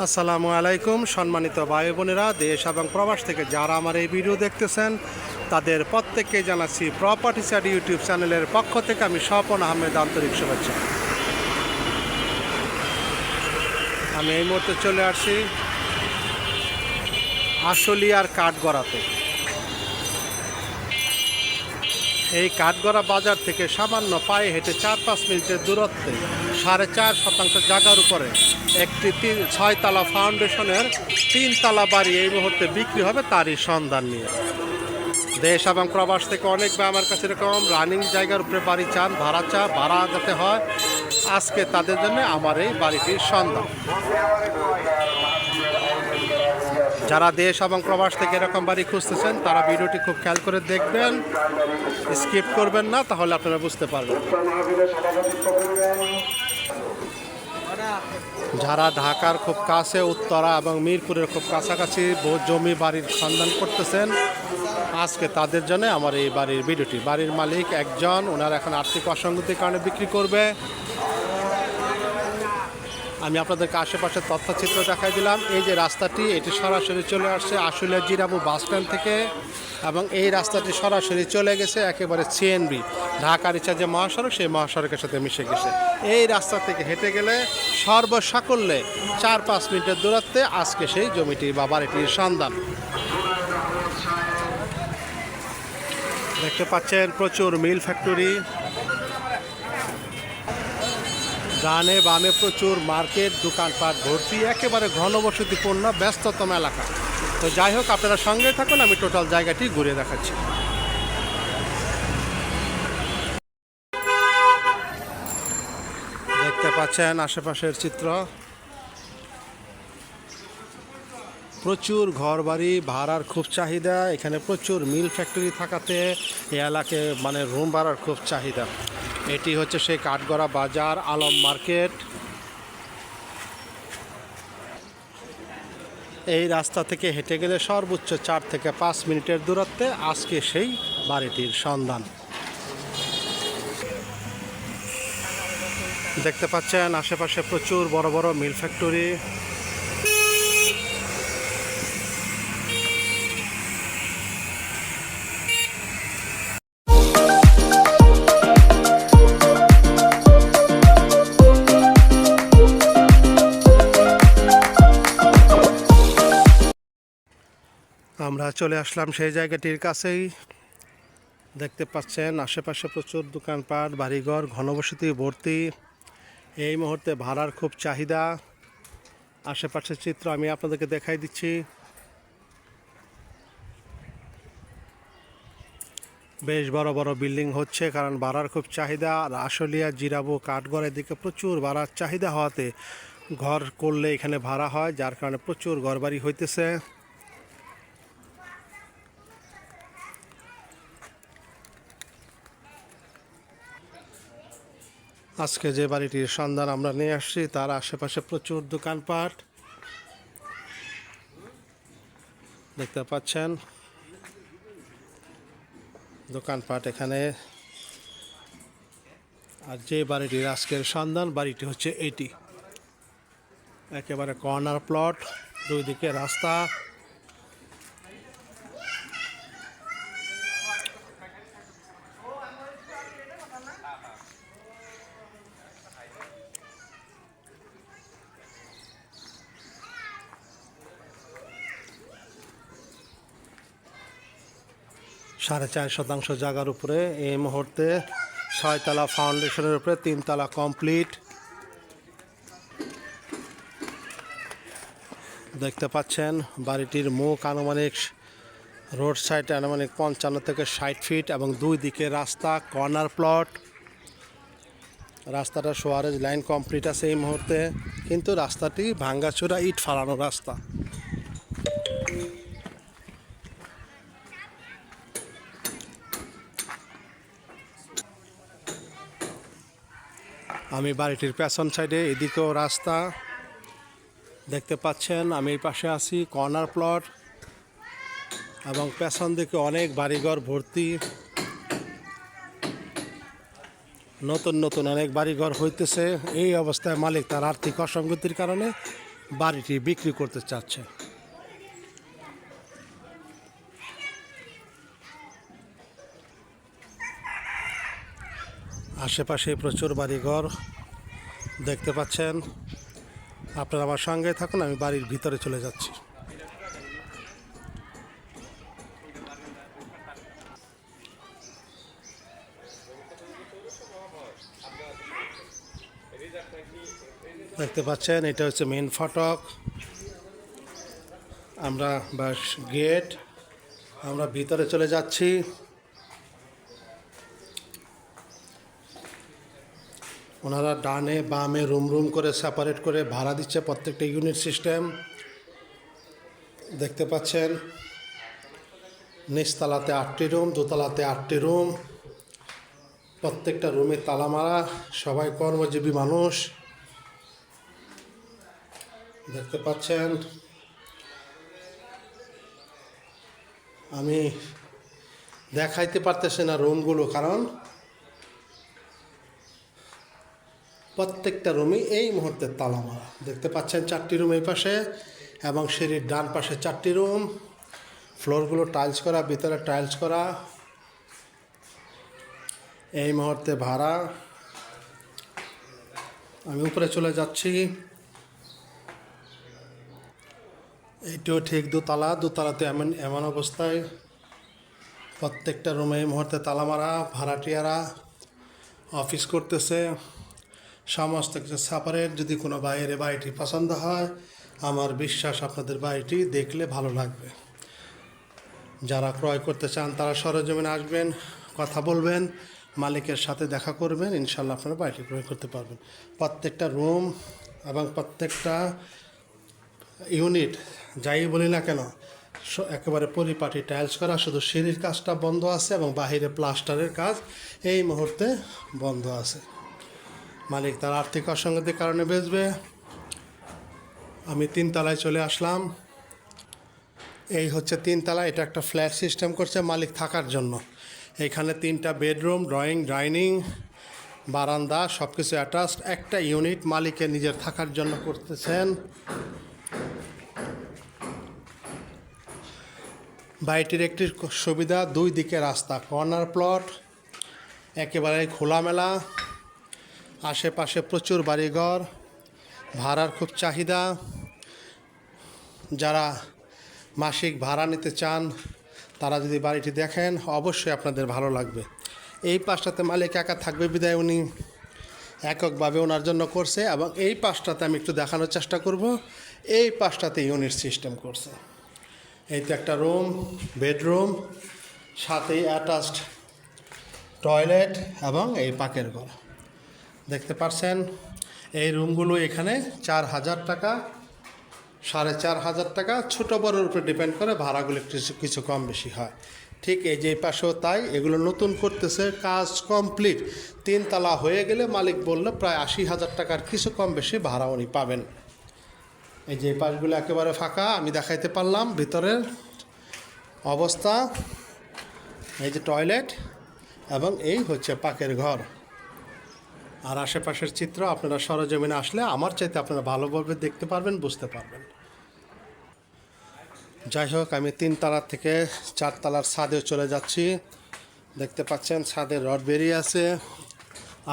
আসসালামু আলাইকুম, সম্মানিত ভাই বোনেরা, দেশ এবং প্রবাস থেকে যারা আমার এই ভিডিও দেখতেছেন, তাদের প্রত্যেককে জানাচ্ছি প্রপার্টি সাইড ইউটিউব চ্যানেলের পক্ষ থেকে আমি স্বপন আহমেদ আন্তরিক শুভেচ্ছা। আমি এই মুহূর্তে চলে আসছি আশুলিয়ার কাঠগড়াতে। এই কাঠগড়া বাজার থেকে সামান্য পায়ে হেঁটে চার পাঁচ মিনিটের দূরত্বে সাড়ে চার শতাংশ জায়গার উপরে একটি তিন ছয়তলা ফাউন্ডেশনের তিনতলা বাড়ি এই মুহূর্তে বিক্রি হবে তারই সন্ধান নিয়ে। দেশ এবং প্রবাস থেকে অনেক ভাই আমার কাছে এরকম রানিং জায়গার উপরে বাড়ি চান, ভাড়া চা, ভাড়া যাতে হয়, আজকে তাদের জন্য আমার এই বাড়িটির সন্ধান। যারা দেশ এবং প্রবাস থেকে এরকম বাড়ি খুঁজতেছেন, তারা ভিডিওটি খুব খেয়াল করে দেখবেন। স্কিপ করবেন না, তাহলে আপনারা বুঝতে পারবেন। যারা ঢাকার খুব কাছে, উত্তরা এবং মিরপুরের খুব কাছাকাছি জমি বাড়ির সন্ধান করতেছেন। আজকে তাদের জন্য আমার এই বাড়ির ভিডিওটি। বাড়ির মালিক একজন ওনার এখন আর্থিক অসঙ্গতির কারণে বিক্রি করবে। আমি আপনাদেরকে আশেপাশে তথ্যচিত্র দেখাই দিলাম। এই যে রাস্তাটি, এটি সরাসরি চলে আসছে আশুলিয়া জিরাবু বাস স্ট্যান্ড থেকে এবং এই রাস্তাটি সরাসরি চলে গেছে একেবারে সিএনবি ঢাকার ইচ্ছা যে মহাসড়ক, সেই মহাসড়কের সাথে মিশে গেছে। এই রাস্তা থেকে হেঁটে গেলে সর্বসাকল্যে চার পাঁচ মিনিটের দূরত্বে আজকে সেই জমিটি বা বাড়িটির সন্ধান। দেখতে পাচ্ছেন প্রচুর মিল ফ্যাক্টরি ডানে বামে প্রচুর মার্কেট, দোকানপাট ভর্তি, একেবারে ঘনবসতিপূর্ণ, ব্যস্ততম এলাকা। তো যাই হোক, আপনারা সঙ্গে থাকুন, আমি টোটাল জায়গাটি ঘুরে দেখাচ্ছি। দেখতে পাচ্ছেন আশেপাশের চিত্র। প্রচুর ঘর বাড়ি ভাড়ার খুব চাহিদা, এখানে প্রচুর মিল ফ্যাক্টরি থাকাতে এই এলাকায় মানে রুম ভাড়ার খুব চাহিদা। এটি হচ্ছে সেই কাঠগড়া বাজার আলম মার্কেট। এই রাস্তা থেকে হেঁটে গেলে সর্বোচ্চ চার থেকে পাঁচ মিনিটের দূরত্বে আজকে সেই বাড়িটির সন্ধান। দেখতে পাচ্ছেন, আশেপাশে প্রচুর বড় বড় মিল ফ্যাক্টরি। আমরা চলে আসলাম সেই জায়গাটির কাছেই। দেখতে পাচ্ছেন, আশেপাশে প্রচুর দোকানপাট, বাড়িঘর, ঘনবসতি, ভর্তি। এই মুহূর্তে ভাড়ার খুব চাহিদা। আশেপাশের চিত্র আমি আপনাদেরকে দেখাই দিচ্ছি। বেশ বড় বড় বিল্ডিং হচ্ছে, কারণ ভাড়ার খুব চাহিদা। আর আশুলিয়া, জিরাবো কাঠগড়ের দিকে প্রচুর ভাড়ার চাহিদা হওয়াতে ঘর করলে এখানে ভাড়া হয়, যার কারণে প্রচুর ঘরবাড়ি হইতেছে। আজকে যে বাড়িটির সন্ধান আমরা নিয়ে আসছি, তার আশেপাশে প্রচুর দোকানপাট। দেখতে পাচ্ছেন? দোকানপাট এখানে। আর যে বাড়িটির আজকের সন্ধান, বাড়িটি হচ্ছে এটি। একেবারে কর্নার প্লট, দুই দিকে রাস্তা। সাড়ে চার শতাংশ জায়গার উপরে এই মুহূর্তে ছয়তলা ফাউন্ডেশনের উপরে তিনতলা কমপ্লিট। দেখতে পাচ্ছেন বাড়িটির মুখ আনুমানিক রোড সাইড আনুমানিক পঞ্চান্ন থেকে ষাট ফিট এবং দুই দিকে রাস্তা, কর্নার প্লট। রাস্তাটা সোয়ারেজ লাইন কমপ্লিট আছে এই মুহূর্তে, কিন্তু রাস্তাটি ভাঙ্গাচোরা ইট ফালানো রাস্তা। আমি বাড়িটির পেছন সাইডে, এদিকেও রাস্তা। দেখতে পাচ্ছেন, আমি এই পাশে আছি, কর্নার প্লট। এবং পেছন দিকে অনেক বাড়িঘর ভর্তি। নতুন নতুন অনেক বাড়িঘর হইতেছে। এই অবস্থায় মালিক তার আর্থিক অসঙ্গতির কারণে বাড়িটি বিক্রি করতে চাচ্ছে। আশেপাশে প্রচুর বাড়িঘর দেখতে পাচ্ছেন। আপনারা আমার সঙ্গে থাকুন, আমি বাড়ির ভিতরে চলে যাচ্ছি। দেখতে পাচ্ছেন, এটা হচ্ছে মেন ফটক। আমরা বাস গেট, আমরা ভিতরে চলে যাচ্ছি। ওনারা ডানে, বামে রুম রুম করে সেপারেট করে ভাড়া দিচ্ছে প্রত্যেকটা ইউনিট সিস্টেম দেখতে পাচ্ছেন, নিচতলাতে আটটি রুম দোতলাতে আটটি রুম প্রত্যেকটা রুমে তালা মারা সবাই কর্মজীবী মানুষ। দেখতে পাচ্ছেন, আমি দেখাইতে পারতেছি না রুমগুলো কারণ প্রত্যেকটা রুমই এই মুহূর্তে তালা মারা দেখতে পাচ্ছেন চারটি রুম এই পাশে এবং সিঁড়ির ডান পাশে চারটি রুম। ফ্লোরগুলো টাইলস করা, ভিতরে টাইলস করা। এই মুহূর্তে ভাড়া। আমি উপরে চলে যাচ্ছি। এইটিও ঠিক দোতলা, দোতলাতে এমন এমন অবস্থায় প্রত্যেকটা রুমে এই মুহূর্তে তালা মারা ভাড়াটিয়ারা, অফিস করতেছে। সমস্ত কিছু সাপারেট যদি কোনো বাইরে বাড়িটি পছন্দ হয়, আমার বিশ্বাস আপনাদের বাড়িটি দেখলে ভালো লাগবে। যারা ক্রয় করতে চান, তারা সরজমিনে আসবেন, কথা বলবেন, মালিকের সাথে দেখা করবেন ইনশাল্লাহ আপনারা বাড়িটি ক্রয় করতে পারবেন। প্রত্যেকটা রুম এবং প্রত্যেকটা ইউনিট, যাই বলি না কেন একেবারে পরিপাটি টাইলস করা, শুধু সিঁড়ির কাজটা বন্ধ আছে এবং বাহিরে প্লাস্টারের কাজ এই মুহূর্তে বন্ধ আছে। মালিক তার আর্থিক অসঙ্গতির কারণে বেচবে। আমি তিনতলায় চলে আসলাম। এই হচ্ছে তিনতলা এটা একটা ফ্ল্যাট সিস্টেম করছে মালিক থাকার জন্য। এখানে তিনটা বেডরুম, ড্রয়িং, ডাইনিং, বারান্দা সব কিছু অ্যাটাচড। একটা ইউনিট মালিকের নিজের থাকার জন্য করতেছেন। বাড়িটির একটি সুবিধা, দুই দিকে রাস্তা, কর্নার প্লট, একেবারে খোলামেলা। আশেপাশে প্রচুর বাড়িঘর, ভাড়ার খুব চাহিদা। যারা মাসিক ভাড়া নিতে চান, তারা যদি বাড়িটি দেখেন, অবশ্যই আপনাদের ভালো লাগবে। এই পাশটাতে মালিক একা থাকবে বিদায় উনি। এককভাবে ওনার জন্য করছে এবং এই পাশটাতে আমি একটু দেখানোর চেষ্টা করব। এই পাশটাতে ইউনিট সিস্টেম করছে। এই তো একটা রুম বেডরুম সাথেই অ্যাটাচড টয়লেট এবং এই পাকের ঘর। দেখতে পারছেন, এই রুমগুলো এখানে চার হাজার টাকা, সাড়ে চার হাজার টাকা। ছোটো বড়োর উপরে ডিপেন্ড করে ভাড়াগুলো কিছু কিছু কম বেশি হয়। ঠিক এই যে পাশেও তাই, এগুলো নতুন করতেছে, কাজ কমপ্লিট। তিনতলা হয়ে গেলে মালিক বলল, প্রায় আশি হাজার টাকার কিছু কম বেশি ভাড়া উনি পাবেন। এই যে পাশগুলো একেবারে ফাঁকা, আমি দেখাইতে পারলাম ভিতরের অবস্থা। এই যে টয়লেট এবং এই হচ্ছে পাকের ঘর। আর আশেপাশের চিত্র আপনারা সরজমিনে আসলে আমার চাইতে আপনারা ভালোভাবে দেখতে পারবেন, বুঝতে পারবেন। যাই হোক, আমি তিন তালার থেকে চার তালার ছাদে চলে যাচ্ছি। দেখতে পাচ্ছেন ছাদের রড বেরিয়ে আছে।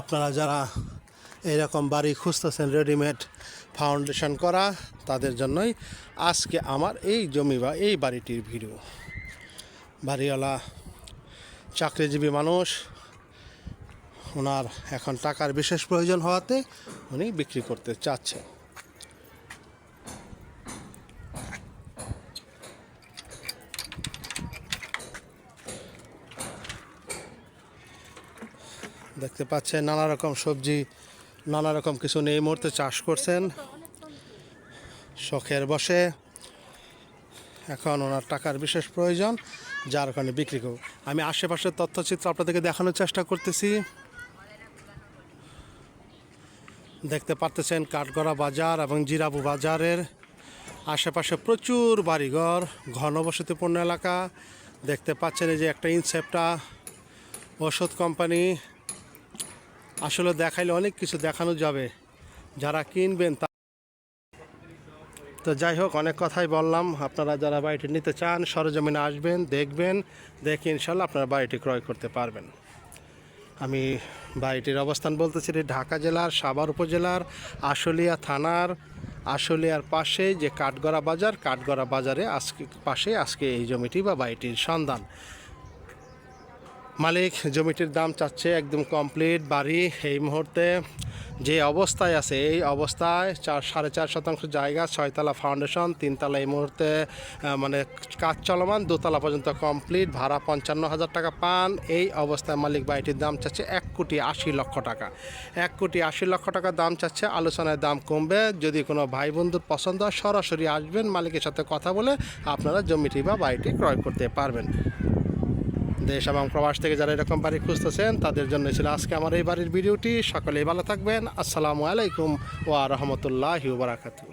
আপনারা যারা এইরকম বাড়ি খুঁজতেছেন, রেডিমেড ফাউন্ডেশন করা, তাদের জন্যই আজকে আমার এই জমি বা এই বাড়িটির ভিডিও। বাড়িওয়ালা চাকরিজীবী মানুষ ওনার এখন টাকার বিশেষ প্রয়োজন হওয়াতে উনি বিক্রি করতে চাচ্ছেন। দেখতে পাচ্ছেন, নানা রকম সবজি, নানা রকম কিছু নেই এই মুহূর্তে চাষ করছেন। শখের বসে এখন ওনার টাকার বিশেষ প্রয়োজন, যার কারণে বিক্রি করব। আমি আশেপাশের তথ্যচিত্র আপনাদেরকে দেখানোর চেষ্টা করতেছি। দেখতে পারতেছেন কাঠগড়া বাজার এবং জিরাবু বাজারের আশেপাশে প্রচুর বাড়িঘর, ঘনবসতিপূর্ণ এলাকা। দেখতে পাচ্ছেন এই যে একটা ইনসেপ্টা ওষুধ কোম্পানি। আসলে দেখাইলে অনেক কিছু দেখানো যাবে। যারা কিনবেন তা তো যাই হোক, অনেক কথাই বললাম। আপনারা যারা বাড়িটি নিতে চান, সরজমিনে আসবেন, দেখবেন, দেখে ইনশাল্লাহ আপনারা বাড়িটি ক্রয় করতে পারবেন। আমি বাড়িটির অবস্থান বলতেছি ঢাকা জেলার সাভার উপজেলার আশুলিয়া থানার আশুলিয়ার পাশে যে কাঠগড়া বাজার, কাঠগড়া বাজারে আজকে পাশে আজকে এই জমিটি বা বাড়িটির সন্ধান। মালিক জমিটির দাম চাচ্ছে একদম কমপ্লিট বাড়ি। এই মুহূর্তে যে অবস্থায় আছে, এই অবস্থায় চার, সাড়ে চার শতাংশ জায়গা, ছয়তলা ফাউন্ডেশন তিনতলা এই মুহূর্তে মানে কাজ চলমান, দোতলা পর্যন্ত কমপ্লিট ভাড়া পঞ্চান্ন হাজার টাকা পান। এই অবস্থায় মালিক বাড়িটির দাম চাচ্ছে এক কোটি আশি লক্ষ টাকা। এক কোটি আশি লক্ষ টাকা দাম চাচ্ছে, আলোচনায় দাম কমবে। যদি কোনো ভাই বন্ধুর পছন্দ হয়, সরাসরি আসবেন, মালিকের সাথে কথা বলে আপনারা জমিটি বা বাড়িটি ক্রয় করতে পারবেন। দেশ এবং প্রবাস থেকে যারা এরকম বাড়ি খুঁজতেছেন, তাদের জন্য ছিল আজকে আমার এই বাড়ির ভিডিওটি। সকলেই ভালো থাকবেন। আসসালামু আলাইকুম ওয়া রহমতুল্লাহি বারাকাতু